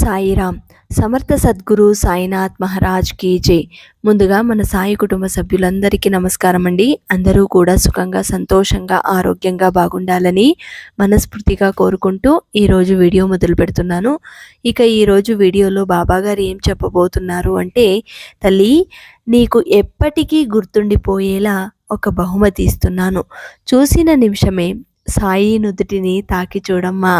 సాయిరామ్ సమర్థ సద్గురు సాయినాథ్ మహారాజ్ కీ జై. ముందుగా మన సాయి కుటుంబ సభ్యులందరికీ నమస్కారం అండి అందరూ కూడా సుఖంగా సంతోషంగా ఆరోగ్యంగా బాగుండాలని మనస్ఫూర్తిగా కోరుకుంటూ ఈరోజు వీడియో మొదలు పెడుతున్నాను. ఇక ఈరోజు వీడియోలో బాబాగారు ఏం చెప్పబోతున్నారు అంటే తల్లి నీకు ఎప్పటికీ గుర్తుండిపోయేలా ఒక బహుమతి ఇస్తున్నాను. చూసిన నిమిషమే సాయి నుదుటిని తాకి చూడమ్మా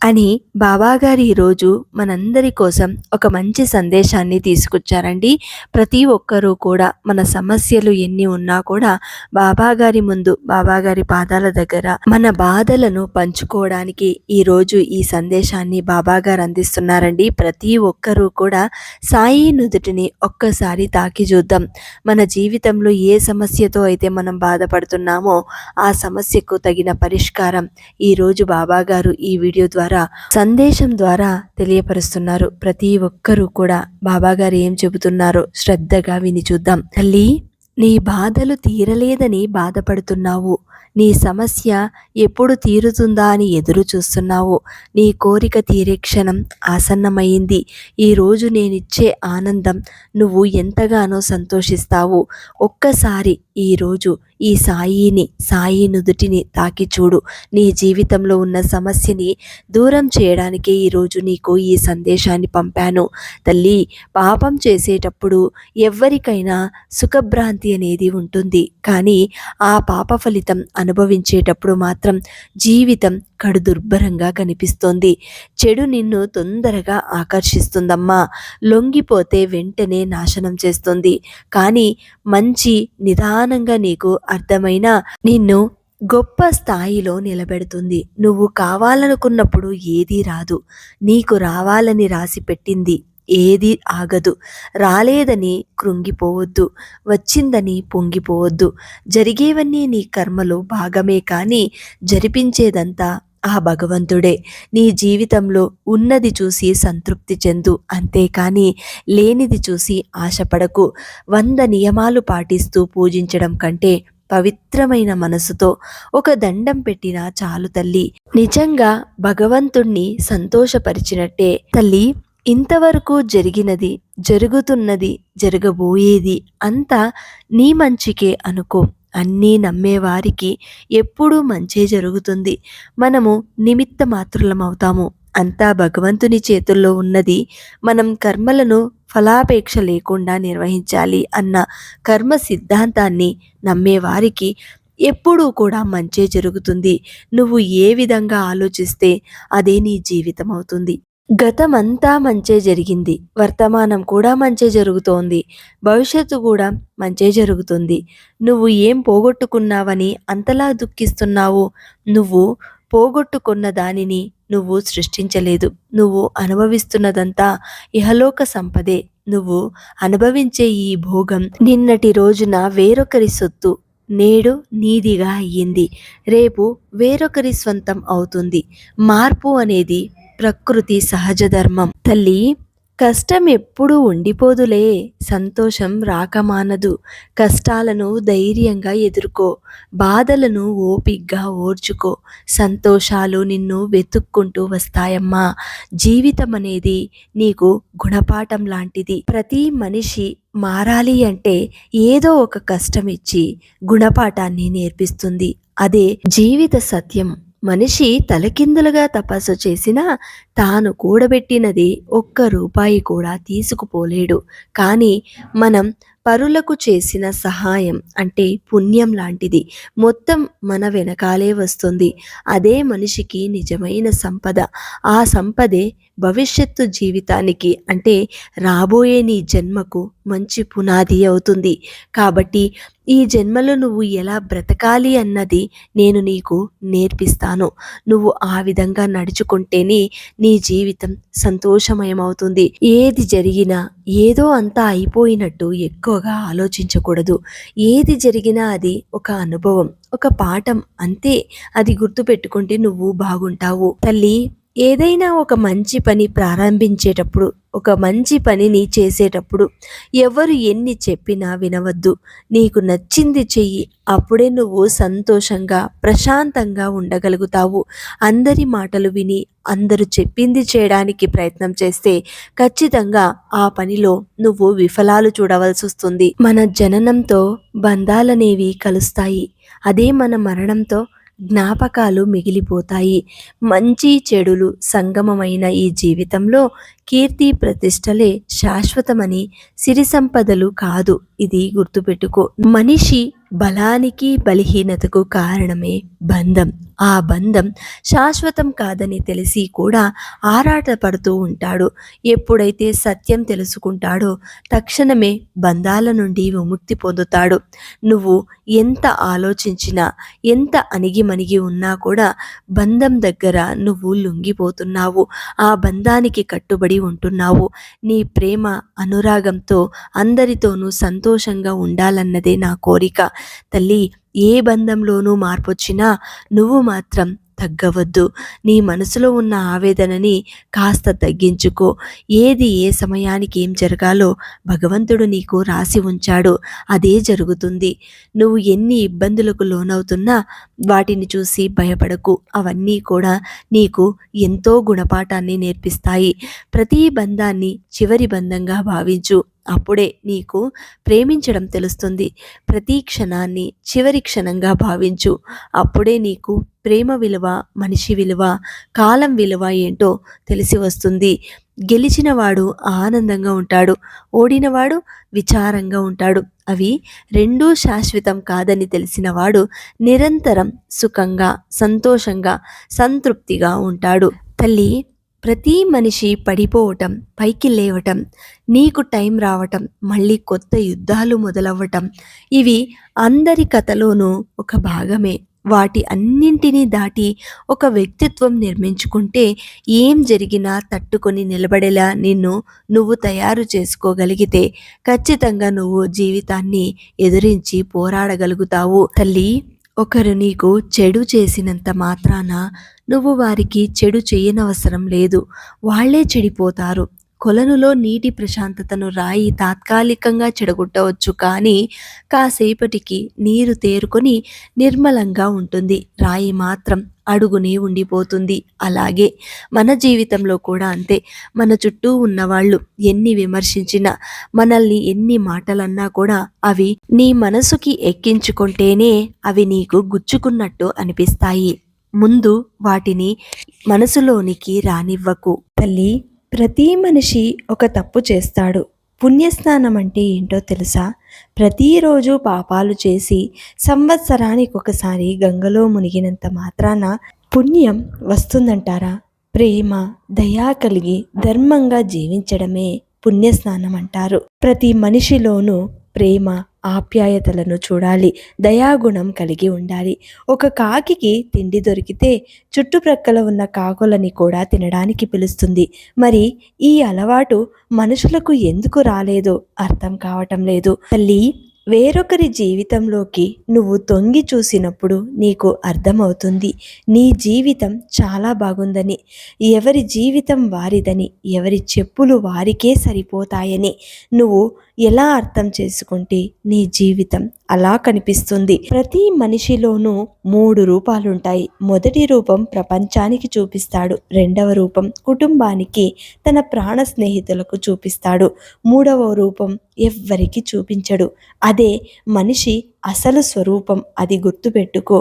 అని బాబాగారు ఈరోజు మనందరి కోసం ఒక మంచి సందేశాన్ని తీసుకొచ్చారండి. ప్రతి ఒక్కరూ కూడా మన సమస్యలు ఎన్ని ఉన్నా కూడా బాబాగారి ముందు బాబాగారి పాదాల దగ్గర మన బాధలను పంచుకోవడానికి ఈరోజు ఈ సందేశాన్ని బాబాగారు అందిస్తున్నారండి. ప్రతి ఒక్కరూ కూడా సాయి నుదుటిని ఒక్కసారి తాకి చూద్దాం. మన జీవితంలో ఏ సమస్యతో అయితే మనం బాధపడుతున్నామో ఆ సమస్యకు తగిన పరిష్కారం ఈరోజు బాబాగారు ఈ వీడియో ద్వారా ద్వారా సందేశం ద్వారా తెలియపరుస్తున్నారు. ప్రతి ఒక్కరూ కూడా బాబాగారు ఏం చెబుతున్నారో శ్రద్ధగా విని చూద్దాం. తల్లి నీ బాధలు తీరలేదని బాధపడుతున్నావు. నీ సమస్య ఎప్పుడు తీరుతుందా అని ఎదురు చూస్తున్నావు. నీ కోరిక తీరే క్షణం ఆసన్నమైంది. ఈరోజు నేనిచ్చే ఆనందం నువ్వు ఎంతగానో సంతోషిస్తావు. ఒక్కసారి ఈరోజు ఈ సాయిని సాయి నుదుటిని తాకి చూడు. నీ జీవితంలో ఉన్న సమస్యని దూరం చేయడానికే ఈరోజు నీకు ఈ సందేశాన్ని పంపాను. తల్లి పాపం చేసేటప్పుడు ఎవరికైనా సుఖభ్రాంతి అనేది ఉంటుంది. కానీ ఆ పాప ఫలితం అనుభవించేటప్పుడు మాత్రం జీవితం కడు దుర్భరంగా కనిపిస్తోంది. చెడు నిన్ను తొందరగా ఆకర్షిస్తుందమ్మా. లొంగిపోతే వెంటనే నాశనం చేస్తుంది. కానీ మంచి నిదానంగా నీకు అర్థమైన నిన్ను గొప్ప స్థాయిలో నిలబెడుతుంది. నువ్వు కావాలనుకున్నప్పుడు ఏదీ రాదు. నీకు రావాలని రాసి పెట్టింది. ఏది ఆగదు. రాలేదని కృంగిపోవద్దు. వచ్చిందని పొంగిపోవద్దు. జరిగేవన్నీ నీ కర్మలో భాగమే కానీ జరిపించేదంతా ఆ భగవంతుడే. నీ జీవితంలో ఉన్నది చూసి సంతృప్తి చెందు. అంతేకాని లేనిది చూసి ఆశపడకు. వంద నియమాలు పాటిస్తూ పూజించడం కంటే పవిత్రమైన మనసుతో ఒక దండం పెట్టినా చాలు తల్లి. నిజంగా భగవంతుణ్ణి సంతోషపరిచినట్టే తల్లి. ఇంతవరకు జరిగినది జరుగుతున్నది జరగబోయేది అంతా నీ మంచికే అనుకో. అన్నీ నమ్మేవారికి ఎప్పుడూ మంచే జరుగుతుంది. మనము నిమిత్త మాత్రులం అవుతాము అంతా భగవంతుని చేతుల్లో ఉన్నది మనం కర్మలను ఫలాపేక్ష లేకుండా నిర్వహించాలి అన్న కర్మ సిద్ధాంతాన్ని నమ్మేవారికి ఎప్పుడూ కూడా మంచే జరుగుతుంది. నువ్వు ఏ విధంగా ఆలోచిస్తే అదే నీ జీవితం అవుతుంది గతమంతా మంచే జరిగింది. వర్తమానం కూడా మంచే జరుగుతోంది. భవిష్యత్తు కూడా మంచే జరుగుతుంది. నువ్వు ఏం పోగొట్టుకున్నావని అంతలా దుఃఖిస్తున్నావు. నువ్వు పోగొట్టుకున్న దానిని నువ్వు సృష్టించలేదు. నువ్వు అనుభవిస్తున్నదంతా ఇహలోక సంపదే. నువ్వు అనుభవించే ఈ భోగం నిన్నటి రోజున వేరొకరి సొత్తు నేడు నీదిగా అయ్యింది. రేపు వేరొకరి స్వంతం అవుతుంది. మార్పు అనేది ప్రకృతి సహజ ధర్మం. తల్లి కష్టం ఎప్పుడూ ఉండిపోదులే. సంతోషం రాకమానదు. కష్టాలను ధైర్యంగా ఎదుర్కో. బాధలను ఓపిగ్గా ఓర్చుకో. సంతోషాలు నిన్ను వెతుక్కుంటూ వస్తాయమ్మా. జీవితం అనేది నీకు గుణపాఠం లాంటిది. ప్రతి మనిషి మారాలి అంటే ఏదో ఒక కష్టం ఇచ్చి గుణపాఠాన్ని నేర్పిస్తుంది. అదే జీవిత సత్యం. మనిషి తలకిందులుగా తపస్సు చేసినా తాను కూడబెట్టినది ఒక్క రూపాయి కూడా తీసుకుపోలేడు. కానీ మనం పరులకు చేసిన సహాయం అంటే పుణ్యం లాంటిది. మొత్తం మన వెనకాలే వస్తుంది. అదే మనిషికి నిజమైన సంపద. ఆ సంపదే భవిష్యత్తు జీవితానికి అంటే రాబోయే నీ జన్మకు మంచి పునాది అవుతుంది. కాబట్టి ఈ జన్మలో నువ్వు ఎలా బ్రతకాలి అన్నది నేను నీకు నేర్పిస్తాను. నువ్వు ఆ విధంగా నడుచుకుంటేనే నీ జీవితం సంతోషమయమవుతుంది. ఏది జరిగినా ఏదో అంతా అయిపోయినట్టు ఎక్కువగా ఆలోచించకూడదు. ఏది జరిగినా అది ఒక అనుభవం ఒక పాఠం. అంతే అది గుర్తుపెట్టుకుంటే నువ్వు బాగుంటావు. తల్లి ఏదైనా ఒక మంచి పని ప్రారంభించేటప్పుడు ఒక మంచి పనిని చేసేటప్పుడు ఎవరు ఎన్ని చెప్పినా వినవద్దు. నీకు నచ్చింది చెయ్యి అప్పుడే నువ్వు సంతోషంగా ప్రశాంతంగా ఉండగలుగుతావు. అందరి మాటలు విని అందరూ చెప్పింది చేయడానికి ప్రయత్నం చేస్తే ఖచ్చితంగా ఆ పనిలో నువ్వు విఫలాలు చూడవలసి వస్తుంది. మన జననంతో బంధాలనేవి కలుస్తాయి. అదే మన మరణంతో జ్ఞాపకాలు మిగిలిపోతాయి. మంచి చెడులు సంగమమైన ఈ జీవితంలో కీర్తి ప్రతిష్టలే శాశ్వతమని సిరి సంపదలు కాదు. ఇది గుర్తుపెట్టుకో. మనిషి బలానికి బలహీనతకు కారణమే బంధం. ఆ బంధం శాశ్వతం కాదని తెలిసి కూడా ఆరాటపడుతూ ఉంటాడు. ఎప్పుడైతే సత్యం తెలుసుకుంటాడో తక్షణమే బంధాల నుండి విముక్తి పొందుతాడు. నువ్వు ఎంత ఆలోచించినా ఎంత అణిగిమణిగి ఉన్నా కూడా బంధం దగ్గర నువ్వు లొంగిపోతున్నావు. ఆ బంధానికి కట్టుబడి ఉంటున్నావు. నీ ప్రేమ అనురాగంతో అందరితోనూ సంతోషంగా ఉండాలన్నదే నా కోరిక. తల్లి ఏ బంధంలోనూ మార్పొచ్చినా నువ్వు మాత్రం తగ్గవద్దు. నీ మనసులో ఉన్న ఆవేదనని కాస్త తగ్గించుకో. ఏది ఏ సమయానికి ఏం జరగాలో భగవంతుడు నీకు రాసి ఉంచాడు. అదే జరుగుతుంది. నువ్వు ఎన్ని ఇబ్బందులకు లోనవుతున్నా వాటిని చూసి భయపడకు. అవన్నీ కూడా నీకు ఎంతో గుణపాఠాన్ని నేర్పిస్తాయి. ప్రతి బంధాన్ని చివరి బంధంగా భావించు. అప్పుడే నీకు ప్రేమించడం తెలుస్తుంది. ప్రతి క్షణాన్ని చివరి క్షణంగా భావించు. అప్పుడే నీకు ప్రేమ విలువ మనిషి విలువ కాలం విలువ ఏంటో తెలిసి వస్తుంది. గెలిచినవాడు ఆనందంగా ఉంటాడు. ఓడినవాడు విచారంగా ఉంటాడు. అవి రెండూ శాశ్వతం కాదని తెలిసినవాడు నిరంతరం సుఖంగా సంతోషంగా సంతృప్తిగా ఉంటాడు. తల్లి ప్రతి మనిషి పడిపోవటం పైకి లేవటం నీకు టైం రావటం మళ్ళీ కొత్త యుద్ధాలు మొదలవ్వటం ఇవి అందరి కథలోనూ ఒక భాగమే. వాటి అన్నింటినీ దాటి ఒక వ్యక్తిత్వం నిర్మించుకుంటే ఏం జరిగినా తట్టుకొని నిలబడేలా నిన్ను నువ్వు తయారు చేసుకోగలిగితే ఖచ్చితంగా నువ్వు జీవితాన్ని ఎదిరించి పోరాడగలుగుతావు తల్లి. ఒకరు నీకు చెడు చేసినంత మాత్రాన నువ్వు వారికి చెడు చేయనవసరం లేదు. వాళ్ళే చెడిపోతారు. కొలనులో నీటి ప్రశాంతతను రాయి తాత్కాలికంగా చెడగొట్టవచ్చు. కానీ కాసేపటికి నీరు తేరుకొని నిర్మలంగా ఉంటుంది. రాయి మాత్రం అడుగునే ఉండిపోతుంది. అలాగే మన జీవితంలో కూడా అంతే. మన చుట్టూ ఉన్నవాళ్ళు ఎన్ని విమర్శించినా మనల్ని ఎన్ని మాటలన్నా కూడా అవి నీ మనసుకి ఎక్కించుకుంటేనే అవి నీకు గుచ్చుకున్నట్టు అనిపిస్తాయి. ముందు వాటిని మనసులోనికి రానివ్వకు. తల్లి ప్రతి మనిషి ఒక తప్పు చేస్తాడు. పుణ్యస్నానం అంటే ఏంటో తెలుసా? ప్రతిరోజు పాపాలు చేసి సంవత్సరానికి ఒకసారి గంగలో మునిగినంత మాత్రాన పుణ్యం వస్తుందంటారా? ప్రేమ దయా కలిగి ధర్మంగా జీవించడమే పుణ్యస్నానం అంటారు. ప్రతి మనిషిలోనూ ప్రేమ ఆప్యాయతలను చూడాలి దయాగుణం కలిగి ఉండాలి. ఒక కాకికి తిండి దొరికితే చుట్టుప్రక్కల ఉన్న కాకులని కూడా తినడానికి పిలుస్తుంది. మరి ఈ అలవాటు మనుషులకు ఎందుకు రాలేదో అర్థం కావటం లేదు. తల్లి వేరొకరి జీవితంలోకి నువ్వు తొంగి చూసినప్పుడు నీకు అర్థమవుతుంది నీ జీవితం చాలా బాగుందని. ఎవరి జీవితం వారిదని ఎవరి చెప్పులు వారికే సరిపోతాయని నువ్వు ఎలా అర్థం చేసుకుంటే నీ జీవితం అలా కనిపిస్తుంది. ప్రతి మనిషిలోనూ మూడు రూపాలుంటాయి. మొదటి రూపం ప్రపంచానికి చూపిస్తాడు. రెండవ రూపం కుటుంబానికి తన ప్రాణ స్నేహితులకు చూపిస్తాడు. మూడవ రూపం ఎవ్వరికి చూపించడు. అదే మనిషి అసలు స్వరూపం అది గుర్తుపెట్టుకో.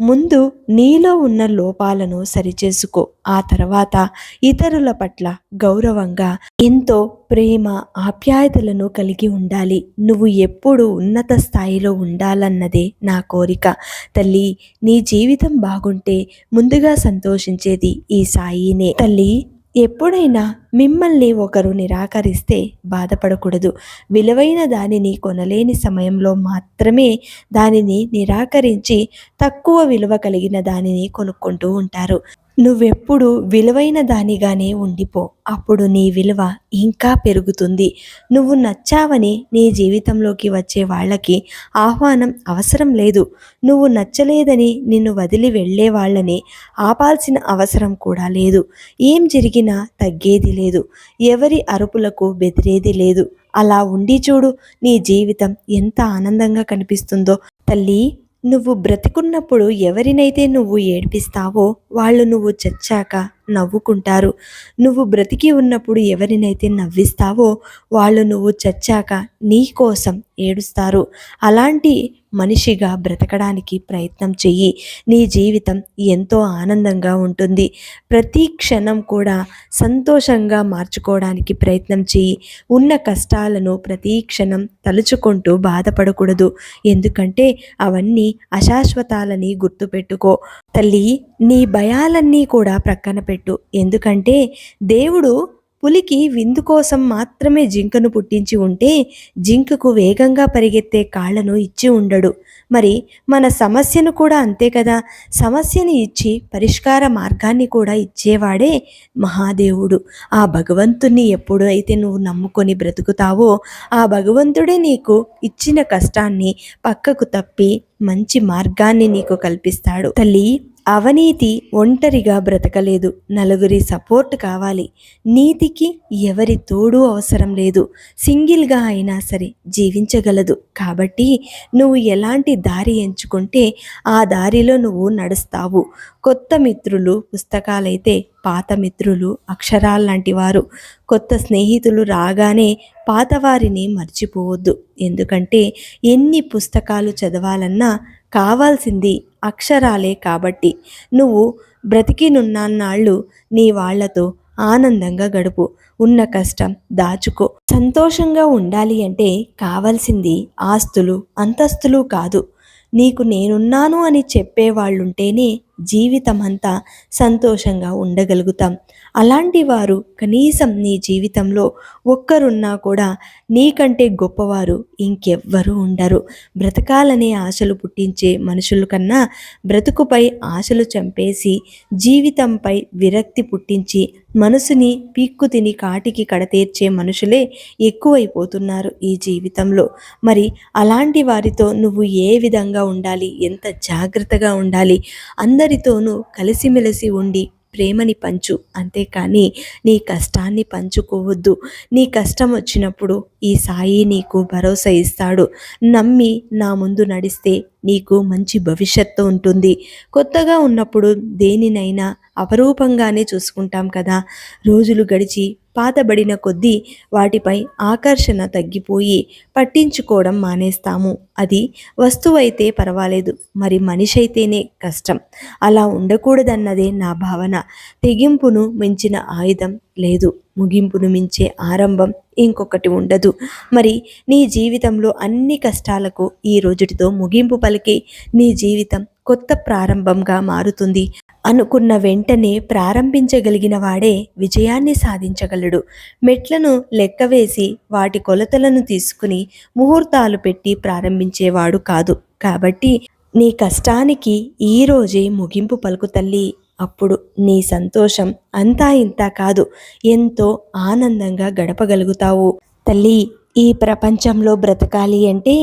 ముందు నీలో ఉన్న లోపాలను సరిచేసుకో. ఆ తర్వాత ఇతరుల పట్ల గౌరవంగా ఎంతో ప్రేమ ఆప్యాయతలను కలిగి ఉండాలి. నువ్వు ఎప్పుడు ఉన్నత స్థాయిలో ఉండాలన్నదే నా కోరిక. తల్లి నీ జీవితం బాగుంటే ముందుగా సంతోషించేది ఈ సాయినే. తల్లి ఎప్పుడైనా మిమ్మల్ని ఒకరు నిరాకరిస్తే బాధపడకూడదు. విలువైన దానిని కొనలేని సమయంలో మాత్రమే దానిని నిరాకరించి తక్కువ విలువ కలిగిన దానిని కొనుక్కుంటూ ఉంటారు. నువ్వెప్పుడు విలువైన దానిగానే ఉండిపో. అప్పుడు నీ విలువ ఇంకా పెరుగుతుంది. నువ్వు నచ్చావని నీ జీవితంలోకి వచ్చే వాళ్ళకి ఆహ్వానం అవసరం లేదు. నువ్వు నచ్చలేదని నిన్ను వదిలి వెళ్ళే వాళ్ళని ఆపాల్సిన అవసరం కూడా లేదు. ఏం జరిగినా తగ్గేది లేదు. ఎవరి అరుపులకు బెదిరేది లేదు. అలా ఉండి చూడు నీ జీవితం ఎంత ఆనందంగా కనిపిస్తుందో. తల్లి నువ్వు బ్రతికున్నప్పుడు ఎవరినైతే నువ్వు ఏడిపిస్తావో వాళ్ళు నువ్వు చచ్చాక నవ్వుకుంటారు. నువ్వు బ్రతికి ఉన్నప్పుడు ఎవరినైతే నవ్విస్తావో వాళ్ళు నువ్వు చచ్చాక నీ కోసం ఏడుస్తారు. అలాంటి మనిషిగా బ్రతకడానికి ప్రయత్నం చెయ్యి. నీ జీవితం ఎంతో ఆనందంగా ఉంటుంది. ప్రతి క్షణం కూడా సంతోషంగా మార్చుకోవడానికి ప్రయత్నం చెయ్యి. ఉన్న కష్టాలను ప్రతి క్షణం తలుచుకుంటూ బాధపడకూడదు. ఎందుకంటే అవన్నీ అశాశ్వతాలని గుర్తుపెట్టుకో. తల్లి నీ భయాలన్నీ కూడా ప్రక్కన పెట్టు. ఎందుకంటే దేవుడు పులికి విందు కోసం మాత్రమే జింకను పుట్టించి ఉంటే జింకకు వేగంగా పరిగెత్తే కాళ్ళను ఇచ్చి ఉండడు. మరి మన సమస్యను కూడా అంతే కదా? సమస్యని ఇచ్చి పరిష్కార మార్గాన్ని కూడా ఇచ్చేవాడే మహాదేవుడు. ఆ భగవంతుణ్ణి ఎప్పుడైతే నువ్వు నమ్ముకొని బ్రతుకుతావో ఆ భగవంతుడే నీకు ఇచ్చిన కష్టాన్ని పక్కకు తప్పి మంచి మార్గాన్ని నీకు కల్పిస్తాడు. తల్లి అవినీతి ఒంటరిగా బ్రతకలేదు. నలుగురి సపోర్ట్ కావాలి. నీతికి ఎవరి తోడు అవసరం లేదు. సింగిల్గా అయినా సరే జీవించగలదు. కాబట్టి నువ్వు ఎలాంటి దారి ఎంచుకుంటే ఆ దారిలో నువ్వు నడుస్తావు. కొత్త మిత్రులు పుస్తకాలైతే పాత మిత్రులు అక్షరాల్లాంటి వారు. కొత్త స్నేహితులు రాగానే పాతవారిని మర్చిపోవద్దు. ఎందుకంటే ఎన్ని పుస్తకాలు చదవాలన్నా కావాల్సింది అక్షరాలే కాబట్టి. నువ్వు బ్రతికినున్నాళ్ళు నీ వాళ్ళతో ఆనందంగా గడుపు. ఉన్న కష్టం దాచుకో. సంతోషంగా ఉండాలి అంటే కావాల్సింది ఆస్తులు అంతస్తులు కాదు. నీకు నేనున్నాను అని చెప్పేవాళ్ళుంటేనే జీవితం అంతా సంతోషంగా ఉండగలుగుతాం. అలాంటి వారు కనీసం నీ జీవితంలో ఒక్కరున్నా కూడా నీకంటే గొప్పవారు ఇంకెవ్వరూ ఉండరు. బ్రతకాలనే ఆశలు పుట్టించే మనుషుల కన్నా బ్రతుకుపై ఆశలు చంపేసి జీవితంపై విరక్తి పుట్టించి మనసుని పీక్కు తిని కాటికి కడతీర్చే మనుషులే ఎక్కువైపోతున్నారు ఈ జీవితంలో. మరి అలాంటి వారితో నువ్వు ఏ విధంగా ఉండాలి? ఎంత జాగ్రత్తగా ఉండాలి? అందరితోనూ కలిసిమెలిసి ఉండి ప్రేమని పంచు. అంతేకాని నీ కష్టాన్ని పంచుకోవద్దు. నీ కష్టం వచ్చినప్పుడు ఈ సాయి నీకు భరోసా ఇస్తాడు. నమ్మి నా ముందు నడిస్తే నీకు మంచి భవిష్యత్తు ఉంటుంది. కొత్తగా ఉన్నప్పుడు దేనినైనా అపరూపంగానే చూసుకుంటాం కదా. రోజులు గడిచి పాతబడిన కొద్దీ వాటిపై ఆకర్షణ తగ్గిపోయి పట్టించుకోవడం మానేస్తాము. అది వస్తువైతే పర్వాలేదు మరి మనిషి అయితేనే కష్టం. అలా ఉండకూడదన్నదే నా భావన. తెగింపును మించిన ఆయుధం లేదు. ముగింపును మించే ఆరంభం ఇంకొకటి ఉండదు. మరి నీ జీవితంలో అన్ని కష్టాలకు ఈ రోజుటితో ముగింపు పలికి నీ జీవితం కొత్త ప్రారంభంగా మారుతుంది. అనుకున్న వెంటనే ప్రారంభించగలిగిన వాడే విజయాన్ని సాధించగలడు. మెట్లను లెక్కవేసి వాటి కొలతలను తీసుకుని ముహూర్తాలు పెట్టి ప్రారంభించేవాడు కాదు. కాబట్టి నీ కష్టానికి ఈ రోజే ముగింపు పలుకు తల్లి. అప్పుడు నీ సంతోషం అంతా ఇంత కాదు ఎంతో ఆనందంగా గడపగలుగుతావు. తల్లి ఈ ప్రపంచంలో బ్రతకాలి అంటే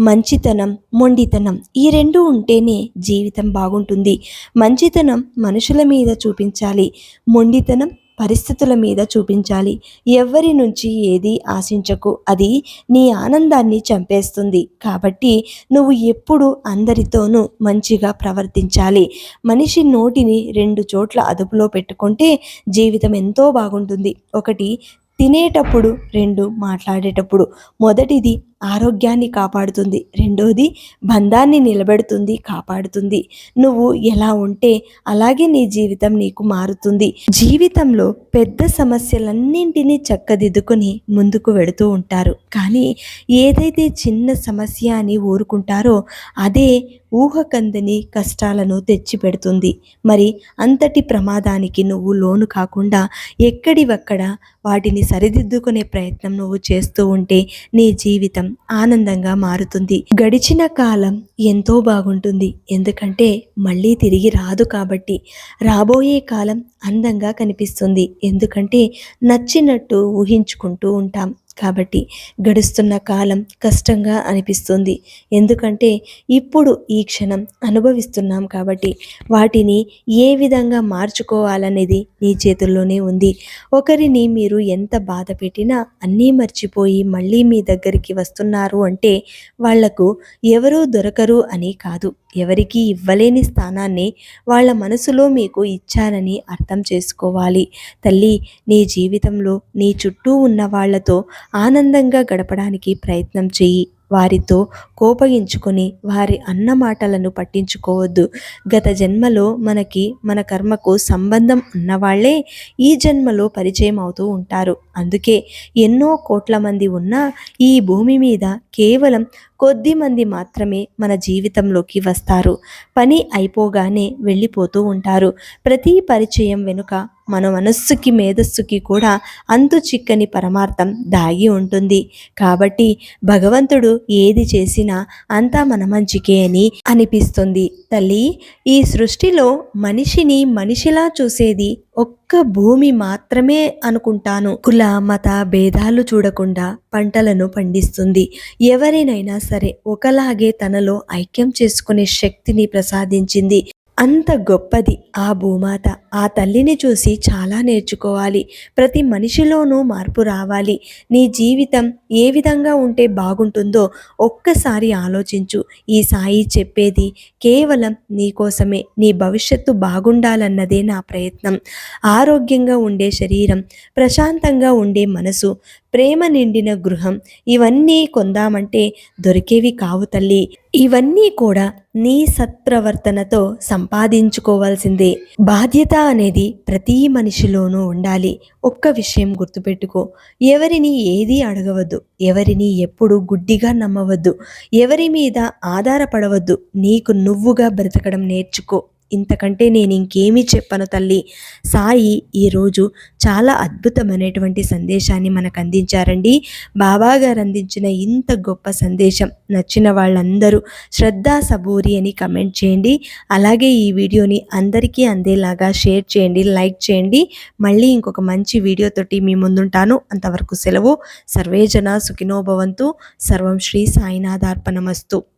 మంచితనం మొండితనం ఈ రెండు ఉంటేనే జీవితం బాగుంటుంది. మంచితనం మనుషుల మీద చూపించాలి. మొండితనం పరిస్థితుల మీద చూపించాలి. ఎవరి నుంచి ఏది ఆశించకు. అది నీ ఆనందాన్ని చంపేస్తుంది. కాబట్టి నువ్వు ఎప్పుడు అందరితోనూ మంచిగా ప్రవర్తించాలి. మనిషి నోటిని రెండు చోట్ల అదుపులో పెట్టుకుంటే జీవితం ఎంతో బాగుంటుంది. ఒకటి తినేటప్పుడు రెండు మాట్లాడేటప్పుడు. మొదటిది ఆరోగ్యాన్ని కాపాడుతుంది. రెండోది బంధాన్ని నిలబెడుతుంది కాపాడుతుంది. నువ్వు ఎలా ఉంటే అలాగే నీ జీవితం నీకు మారుతుంది. జీవితంలో పెద్ద సమస్యలన్నింటినీ చక్కదిద్దుకొని ముందుకు వెడుతూ ఉంటారు. కానీ ఏదైతే చిన్న సమస్య అని ఊరుకుంటారో అదే ఊహకందని కష్టాలను తెచ్చిపెడుతుంది. మరి అంతటి ప్రమాదానికి నువ్వు లోను కాకుండా ఎక్కడివక్కడ వాటిని సరిదిద్దుకునే ప్రయత్నం నువ్వు చేస్తూ ఉంటే నీ జీవితం ఆనందంగా మారుతుంది. గడిచిన కాలం ఎంతో బాగుంటుంది. ఎందుకంటే మళ్ళీ తిరిగి రాదు కాబట్టి రాబోయే కాలం అందంగా కనిపిస్తుంది. ఎందుకంటే నచ్చినట్టు ఊహించుకుంటూ ఉంటాం. కాబట్టి గడుస్తున్న కాలం కష్టంగా అనిపిస్తుంది. ఎందుకంటే ఇప్పుడు ఈ క్షణం అనుభవిస్తున్నాం కాబట్టి వాటిని ఏ విధంగా మార్చుకోవాలనేది నీ చేతుల్లోనే ఉంది. ఒకరిని మీరు ఎంత బాధ పెట్టినా అన్నీ మర్చిపోయి మళ్ళీ మీ దగ్గరికి వస్తున్నారు అంటే వాళ్ళకు ఎవరూ దొరకరు అని కాదు. ఎవరికీ ఇవ్వలేని స్థానాన్ని వాళ్ళ మనసులో మీకు ఇచ్చారని అర్థం చేసుకోవాలి. తల్లి నీ జీవితంలో నీ చుట్టూ ఉన్న వాళ్ళతో ఆనందంగా గడపడానికి ప్రయత్నం చెయ్యి. వారితో కోపగించుకొని వారి అన్నమాటలను పట్టించుకోవద్దు. గత జన్మలో మనకి మన కర్మకు సంబంధం ఉన్నవాళ్ళే ఈ జన్మలో పరిచయం అవుతూ ఉంటారు. అందుకే ఎన్నో కోట్ల మంది ఉన్న ఈ భూమి మీద కేవలం కొద్ది మంది మాత్రమే మన జీవితంలోకి వస్తారు. పని అయిపోగానే వెళ్ళిపోతూ ఉంటారు. ప్రతి పరిచయం వెనుక మన మనస్సుకి మేధస్సుకి కూడా అంతు చిక్కని పరమార్థం దాగి ఉంటుంది. కాబట్టి భగవంతుడు ఏది చేసినా అంతా మన మంచికే అని అనిపిస్తుంది. తల్లి ఈ సృష్టిలో మనిషిని మనిషిలా చూసేది ఒక్క భూమి మాత్రమే అనుకుంటాను. కుల మత భేదాలు చూడకుండా పంటలను పండిస్తుంది. ఎవరినైనా సరే ఒకలాగే తనలో ఐక్యం చేసుకునే శక్తిని ప్రసాదించింది. అంత గొప్పది ఆ భూమాత. ఆ తల్లిని చూసి చాలా నేర్చుకోవాలి. ప్రతి మనిషిలోనూ మార్పు రావాలి. నీ జీవితం ఏ విధంగా ఉంటే బాగుంటుందో ఒక్కసారి ఆలోచించు. ఈ సాయి చెప్పేది కేవలం నీ కోసమే. నీ భవిష్యత్తు బాగుండాలన్నదే నా ప్రయత్నం. ఆరోగ్యంగా ఉండే శరీరం ప్రశాంతంగా ఉండే మనసు ప్రేమ నిండిన గృహం. ఇవన్నీ కొందామంటే దొరికేవి కావు తల్లి. ఇవన్నీ కూడా నీ సత్ప్రవర్తనతో సంపాదించుకోవాల్సిందే. బాధ్యత అనేది ప్రతి మనిషిలోనూ ఉండాలి. ఒక్క విషయం గుర్తుపెట్టుకో. ఎవరిని ఏది అడగవద్దు. ఎవరిని ఎప్పుడు గుడ్డిగా నమ్మవద్దు. ఎవరి మీద ఆధారపడవద్దు. నీకు నువ్వుగా బ్రతకడం నేర్చుకో. ఇంతకంటే నేను ఇంకేమీ చెప్పను తల్లి. సాయి ఈరోజు చాలా అద్భుతమైనటువంటి సందేశాన్ని మనకు అందించారండి బాబా గారు అందించిన ఇంత గొప్ప సందేశం నచ్చిన వాళ్ళందరూ శ్రద్ధా సబూరి అని కమెంట్ చేయండి. అలాగే ఈ వీడియోని అందరికీ అందేలాగా షేర్ చేయండి లైక్ చేయండి. మళ్ళీ ఇంకొక మంచి వీడియోతోటి మీ ముందుంటాను. అంతవరకు సెలవు. సర్వేజన సుఖినోభవంతు సర్వం శ్రీ సాయినాథార్పణమస్తు.